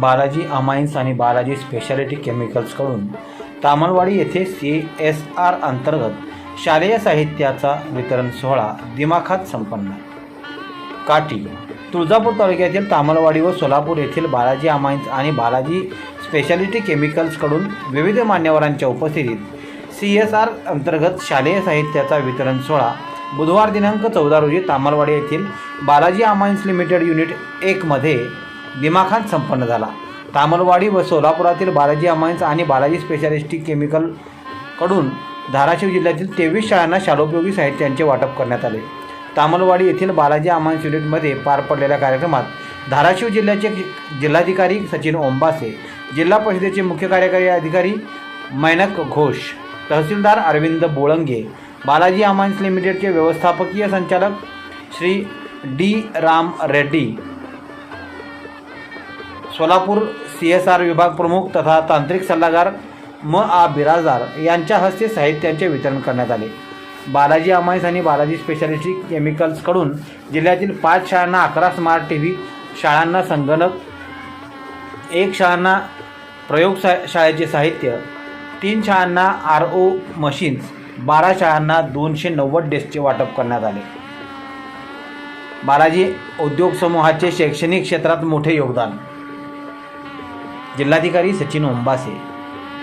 Balaji amines आणि Balaji speciality केमिकल्सकडून Tamalwadi येथे C S R अंतर्गत शालेय साहित्याचा वितरण सोहळा दिमाखात संपन्न. काठी तुळजापूर तालुक्यातील तामलवाडी व सोलापूर येथील बालाजी अमाइन्स आणि बालाजी स्पेशालिटी केमिकल्सकडून विविध मान्यवरांच्या उपस्थितीत सी एस आर अंतर्गत शालेय साहित्याचा वितरण सोहळा बुधवार दिनांक चौदा रोजी तामलवाडी येथील बालाजी अमाइन्स लिमिटेड युनिट एकमध्ये दिमाखात संपन्न झाला. तामलवाडी व सोलापुरातील बालाजी अमायन्स आणि बालाजी स्पेशालिस्टिक केमिकलकडून धाराशिव जिल्ह्यातील तेवीस शाळांना शालोपयोगी साहित्यांचे वाटप करण्यात आले. तामलवाडी येथील बालाजी अमायन्स युनिटमध्ये पार पडलेल्या कार्यक्रमात धाराशिव जिल्ह्याचे जिल्हाधिकारी सचिन ओंबासे जिल्हा परिषदेचे मुख्य कार्यकारी अधिकारी मैनक घोष तहसीलदार अरविंद बोळंगे बालाजी अमायन्स लिमिटेडचे व्यवस्थापकीय संचालक Shri D Ram Reddy Solapur C S R विभाग प्रमुख तथा तांत्रिक सल्लागार म. आ. बिराजदार यांच्या हस्ते साहित्यांचे वितरण करण्यात आले. बालाजी अमाईस आणि बालाजी स्पेशालिटी केमिकल्सकडून जिल्ह्यातील पाच शाळांना अकरा स्मार्ट टी व्ही शाळांना संगणक एक शाळांना प्रयोग शाळेचे साहित्य तीन शाळांना आर ओ मशीन्स बारा शाळांना दोनशे नव्वद डेस्कचे वाटप करण्यात आले. बालाजी उद्योग समूहाचे शैक्षणिक क्षेत्रात मोठे योगदान. जिल्हाधिकारी सचिन ओंबासे.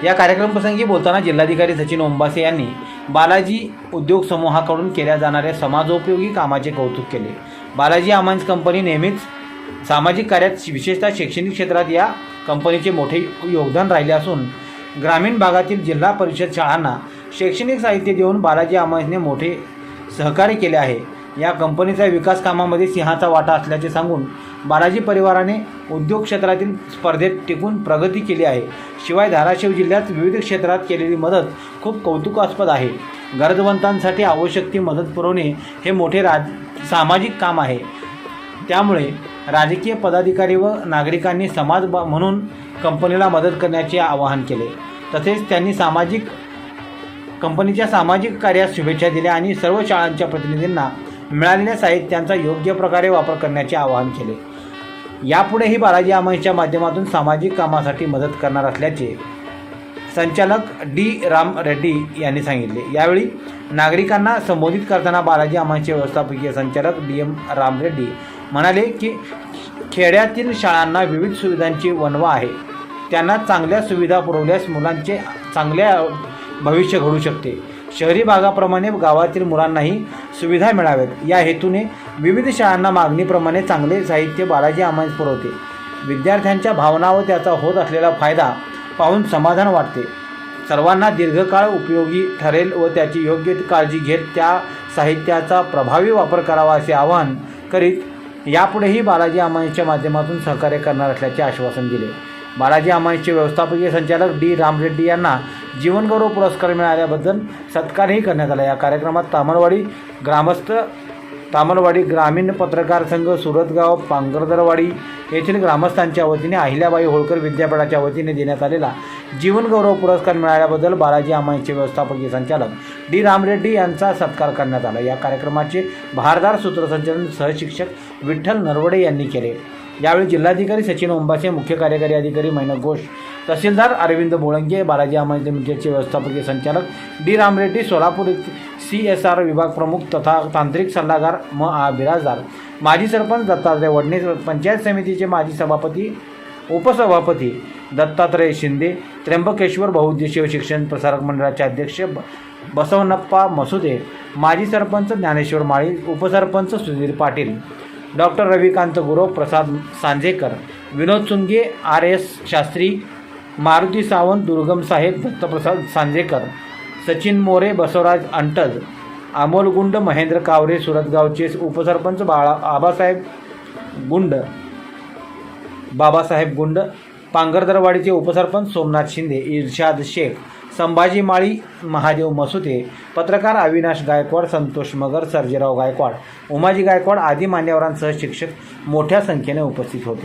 या कार्यक्रमप्रसंगी बोलताना जिल्हाधिकारी सचिन ओंबासे यांनी बालाजी उद्योग समूहाकडून केल्या जाणाऱ्या समाजोपयोगी कामाचे कौतुक केले. बालाजी अमान्स कंपनी नेहमीच सामाजिक कार्यात विशेषतः शैक्षणिक क्षेत्रात या कंपनीचे मोठे योगदान राहिले असून ग्रामीण भागातील जिल्हा परिषद शाळांना शैक्षणिक साहित्य देऊन बालाजी अमान्सने मोठे सहकार्य केले आहे. या कंपनीचा विकास कामामध्ये सिंहाचा वाटा असल्याचे सांगून बालाजी परिवाराने उद्योग क्षेत्रातील स्पर्धेत टिकून प्रगती केली आहे. शिवाय धाराशिव जिल्ह्यात विविध क्षेत्रात केलेली मदत खूप कौतुकास्पद आहे. गरजवंतांसाठी आवश्यक ती मदत पुरवणे हे मोठे राज सामाजिक काम आहे. त्यामुळे राजकीय पदाधिकारी व नागरिकांनी समाज ब- म्हणून कंपनीला मदत करण्याचे आवाहन केले. तसेच त्यांनी सामाजिक कंपनीच्या सामाजिक कार्यास शुभेच्छा दिल्या आणि सर्व शाळांच्या प्रतिनिधींना मिळालेल्या साहित्यांचा योग्य प्रकारे वापर करण्याचे आवाहन केले. यापुढेही बालाजी आमाईच्या माध्यमातून सामाजिक कामासाठी मदत करणार असल्याचे संचालक डी. राम रेड्डी यांनी सांगितले. यावेळी नागरिकांना संबोधित करताना बालाजी आमाईचे व्यवस्थापकीय संचालक डी. एम. राम रेड्डी म्हणाले की खेड्यातील शाळांना विविध सुविधांची वनवा आहे. त्यांना चांगल्या सुविधा पुरवल्यास मुलांचे चांगले भविष्य घडू शकते. शहरी भागाप्रमाणे गावातील मुलांनाही सुविधा मिळाव्यात. या हेतूने विविध शाळांना मागणीप्रमाणे चांगले साहित्य बालाजी अमाईस पुरवते. विद्यार्थ्यांच्या भावना व त्याचा होत असलेला फायदा पाहून समाधान वाटते. सर्वांना दीर्घकाळ उपयोगी ठरेल व त्याची योग्य काळजी घेत त्या साहित्याचा प्रभावी वापर करावा असे आवाहन करीत यापुढेही बालाजी अमाईच्या माध्यमातून सहकार्य करणार असल्याचे आश्वासन दिले. बालाजी अमाईचे व्यवस्थापकीय संचालक डी रामरेड्डी यांना जीवनगौरव पुरस्कार मिळाल्याबद्दल सत्कारही करण्यात आला. या कार्यक्रमात तामलवाडी ग्रामस्थ तामलवाडी ग्रामीण पत्रकार संघ सुरतगाव पांगरदरवाडी येथील ग्रामस्थांच्या वतीने अहिल्याबाई होळकर विद्यापीठाच्या वतीने देण्यात आलेला जीवनगौरव पुरस्कार मिळाल्याबद्दल बालाजी अमाईचे व्यवस्थापकीय संचालक डी. रामरेड्डी यांचा सत्कार करण्यात आला. या कार्यक्रमाचे भारदार सूत्रसंचालन सहशिक्षक विठ्ठल नरवडे यांनी केले. यावेळी जिल्हाधिकारी सचिन ओंबासे मुख्य कार्यकारी अधिकारी मैनक घोष तहसीलदार अरविंद बोळंगे बालाजी अमाय लिमिटेडचे व्यवस्थापकीय संचालक D Ramreddy Solapur C S R विभाग प्रमुख तथा तांत्रिक सल्लागार म आ बिराजदार. माजी सरपंच दत्तात्रय वडणे पंचायत समितीचे माजी सभापती उपसभापती दत्तात्रय शिंदे त्र्यंबकेश्वर बहुउद्देशीय शिक्षण प्रसारक मंडळाचे अध्यक्ष बसवनप्पा मसुदे माजी सरपंच ज्ञानेश्वर माळी उपसरपंच Sudhir Patil. Doctor Ravikant Gurav Prasad Sanjekar Vinod Sunge R S Shastri Maruti Sawant Durgam saheb Dattaprasad सांजेकर Sachin More Basavaraj अंटज Amol गुंड महेंद्र कावरे सुरतगावचे उपसरपंच बाळा आबासाहेब गुंड बाबासाहेब गुंड पांगरदरवाडीचे उपसरपंच सोमनाथ शिंदे इर्शाद शेख संभाजी माळी महादेव मसुते पत्रकार अविनाश गायकवाड संतोष मगर सर्जेराव गायकवाड उमाजी गायकवाड आदी मान्यवरांसह शिक्षक मोठ्या संख्येने उपस्थित होते.